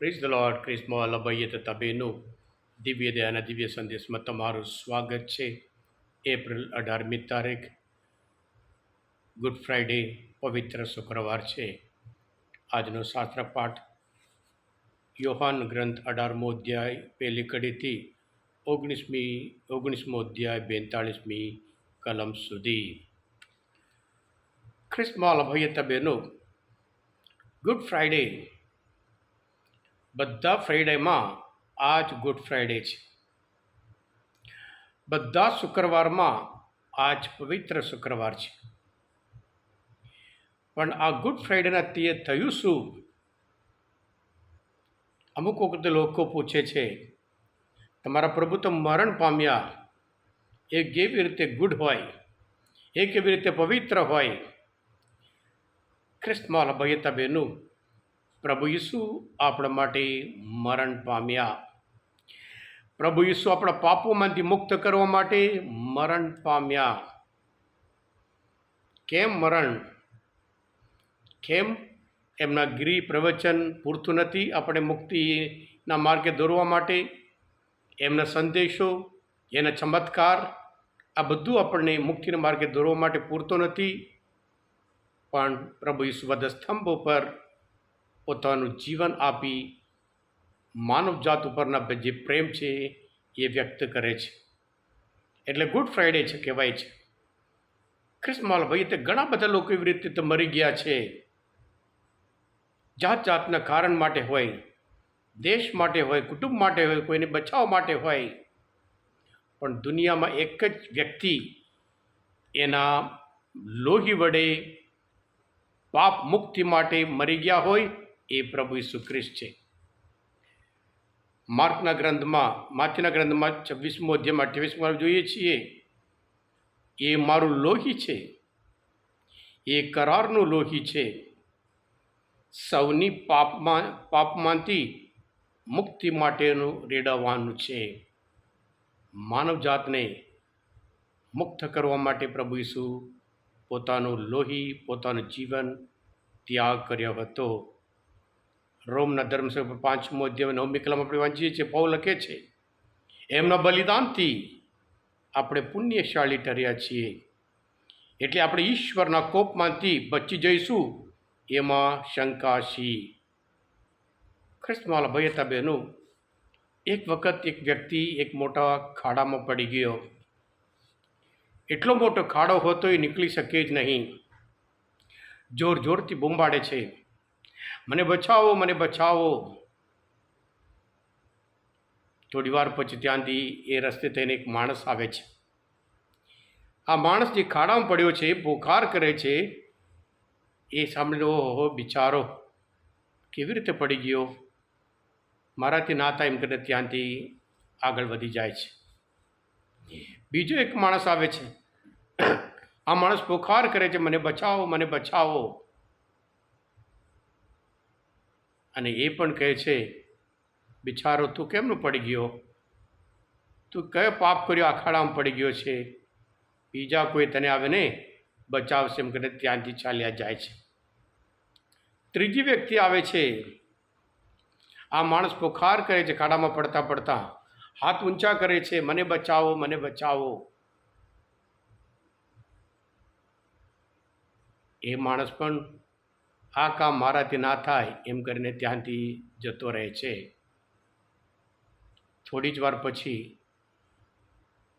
Praise the lord ક્રિસ્મો અભય તથા બહેનો દિવ્ય દયાના દિવ્ય સંદેશમાં તમારું સ્વાગત છે એપ્રિલ અઢારમી તારીખ ગુડ ફ્રાઇડે પવિત્ર શુક્રવાર છે આજનો શાસ્ત્ર પાઠ યોહાન ગ્રંથ અઢારમો અધ્યાય પહેલી કડીથી ઓગણીસમી ઓગણીસમો અધ્યાય બેતાળીસમી કલમ સુધી ખ્રિસ્મોલ અભયતા તબેનો ગુડ ફ્રાઇડે બધા ફ્રાઈડેમાં આ જ ગુડ ફ્રાઈડે છે. બધા શુક્રવારમાં આ જ પવિત્ર શુક્રવાર છે. પણ આ ગુડ ફ્રાઈડેના તે થયું શું? અમુક વખતે લોકો પૂછે છે, તમારા પ્રભુ તો મરણ પામ્યા. એ કેવી રીતે ગુડ હોય? એ કેવી રીતે પવિત્ર હોય? ખ્રિસ્તમાલ ભયતા બેનું પ્રભુ ઈસુ આપણા માટે મરણ પામ્યા. પ્રભુ ઈસુ આપણા પાપોમાંથી મુક્ત કરવા માટે મરણ પામ્યા. કેમ મરણ? કેમ? એમના ગિરી પ્રવચન પૂરતું નથી આપણે મુક્તિના માર્ગે દોરવા માટે. એમના સંદેશો, એના ચમત્કાર, આ બધું આપણને મુક્તિના માર્ગે દોરવા માટે પૂરતો નથી. પણ પ્રભુ બધા સ્તંભો પર પોતાનું જીવન આપી માનવજાત ઉપરના જે પ્રેમ છે એ વ્યક્ત કરે છે. એટલે ગુડ ફ્રાઈડે છે કહેવાય છે. ખ્રિસ્માલ ભાઈ, તે ઘણા બધા લોકો એવી રીતે તો મરી ગયા છે. જાત જાતના કારણ માટે હોય, દેશ માટે હોય, કુટુંબ માટે હોય, કોઈને બચાવ માટે હોય, પણ દુનિયામાં એક જ વ્યક્તિ એના લોહી વડે પાપ મુક્તિ માટે મરી ગયા હોય એ પ્રભુ ઈસુ ખ્રિસ્ત છે. માર્કના ગ્રંથમાં, માથીના ગ્રંથમાં છવ્વીસમો અધ્યાયમાં અઠ્યાવીસમાં જોઈએ છીએ. એ મારું લોહી છે. એ કરારનું લોહી છે. સૌની પાપમાં, પાપમાંથી મુક્તિ માટેનું રેડાવવાનું છે. માનવજાતને મુક્ત કરવા માટે પ્રભુ ઈસુ પોતાનું લોહી, પોતાનું જીવન ત્યાગ કર્યો હતો. રોમના ધર્મસભા પાંચમો અધ્યાય નવમી કલમ આપણે વાંચીએ છીએ. પૌ લખે છે, એમના બલિદાનથી આપણે પુણ્યશાળી ઠર્યા છીએ. એટલે આપણે ઈશ્વરના કોપમાંથી બચી જઈશું. એમાં શંકાશી ખ્રિસ્તમાલા ભયતા બહેનો. એક વખત એક વ્યક્તિ એક મોટા ખાડામાં પડી ગયો. એટલો મોટો ખાડો હતો એ નીકળી શકે જ નહીં. જોર જોરથી બૂંબાડે છે. મને બચાવો મને બચાવો. થોડી વાર પછી ત્યાંથી એ રસ્તે થઈને એક માણસ આવે છે. આ માણસ જે ખાડામાં પડ્યો છે પોકાર કરે છે. એ સાંભળીને, ઓહો, બિચારો કેવી રીતે પડી ગયો? મારાથી ના થાય એમ કરીને ત્યાંથી આગળ વધી જાય છે. બીજો એક માણસ આવે છે. આ માણસ પોકાર કરે છે, મને બચાવો મને બચાવો. અને એ પણ કહે છે, બિચારો, તું કેમનું પડી ગયો? તું કયો પાપ કર્યો? અખાડામાં પડી ગયો છે. બીજા કોઈ તને આવે ને, બચાવશે એમ કરીને ત્યાંથી ચાલ્યા જાય છે. ત્રીજી વ્યક્તિ આવે છે, આ માણસ પોખાર કરે છે, ખાડામાં પડતા પડતા. હાથ ઊંચા કરે છે. મને બચાવો મને બચાવો. એ માણસ પણ આ કામ મારાથી ના થાય એમ કરીને ત્યાંથી જતો રહે છે. થોડી જ વાર પછી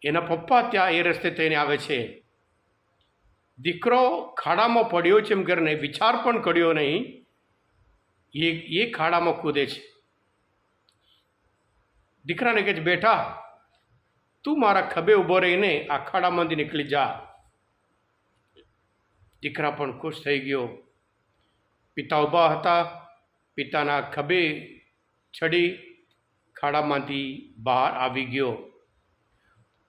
એના પપ્પા ત્યાં એ રસ્તે થઈને આવે છે. દીકરો ખાડામાં પડ્યો છે એમ કરીને વિચાર પણ કર્યો નહીં. એ એ ખાડામાં કૂદે છે. દીકરાને કહે છે, બેટા, તું મારા ખભે ઊભો રહીને આ ખાડામાંથી નીકળી જા. દીકરા પણ ખુશ થઈ ગયો. પિતા ઊભા હતા, પિતાના ખભે ચડી ખાડામાંથી બહાર આવી ગયો.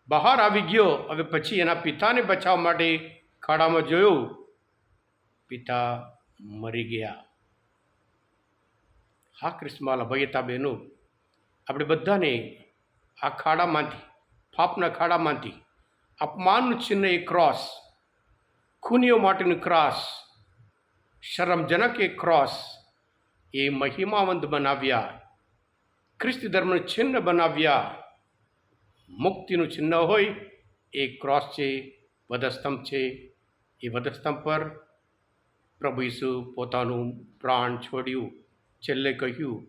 બહાર આવી ગયો, હવે પછી એના પિતાને બચાવવા માટે ખાડામાં જોયું. પિતા મરી ગયા. હા ક્રિસ્માલા ભયતા બહેનો, આપણે બધાને આ ખાડામાંથી ફાપના ખાડામાંથી, અપમાનનું ચિહ્ન એ ક્રોસ ખૂનીઓ માટેનું ક્રોસ શરમજનક એ ક્રોસ એ મહિમાવંત બનાવ્યા. ખ્રિસ્તી ધર્મનું ચિહ્ન બનાવ્યા. મુક્તિનું ચિહ્ન હોય એ ક્રોસ છે, વધસ્તંભ છે. એ વધસ્તંભ પર પ્રભુ ઈસુ પોતાનું પ્રાણ છોડ્યું, છેલ્લે કહ્યું,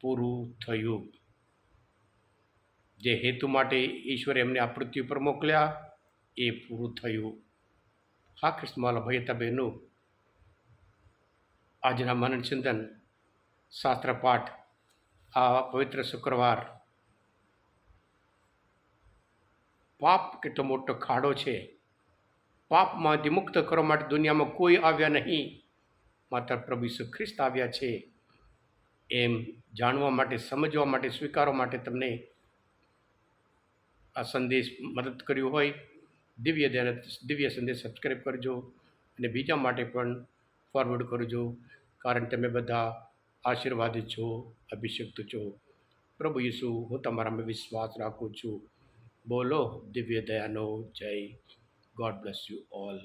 પૂરું થયું. જે હેતુ માટે ઈશ્વરે એમને આ પૃથ્વી પર મોકલ્યા, એ પૂરું થયું. હા કૃષ્ણમાલા ભાઈ હતા બહેનો આજના મનન ચિંતન શાસ્ત્ર પાઠ, આ પવિત્ર શુક્રવાર. પાપ કેટલો મોટો ખાડો છે. પાપમાંથી મુક્ત કરવા માટે દુનિયામાં કોઈ આવ્યા નહીં. માત્ર પ્રભુ ઈસુ ખ્રિસ્ત આવ્યા છે. એમ જાણવા માટે, સમજવા માટે, સ્વીકારવા માટે તમને આ સંદેશ મદદ કર્યું હોય. દિવ્ય દિવ્ય સંદેશ સબસ્ક્રાઈબ કરજો. અને બીજા માટે પણ ફોરવર્ડ કરજો કારણ તમે બધા આશીર્વાદિત છો, અભિષિક્ત છો. પ્રભુ ઈસુ, હું તમારામાં વિશ્વાસ રાખું છું. બોલો દિવ્ય દયાનો જય. God bless you all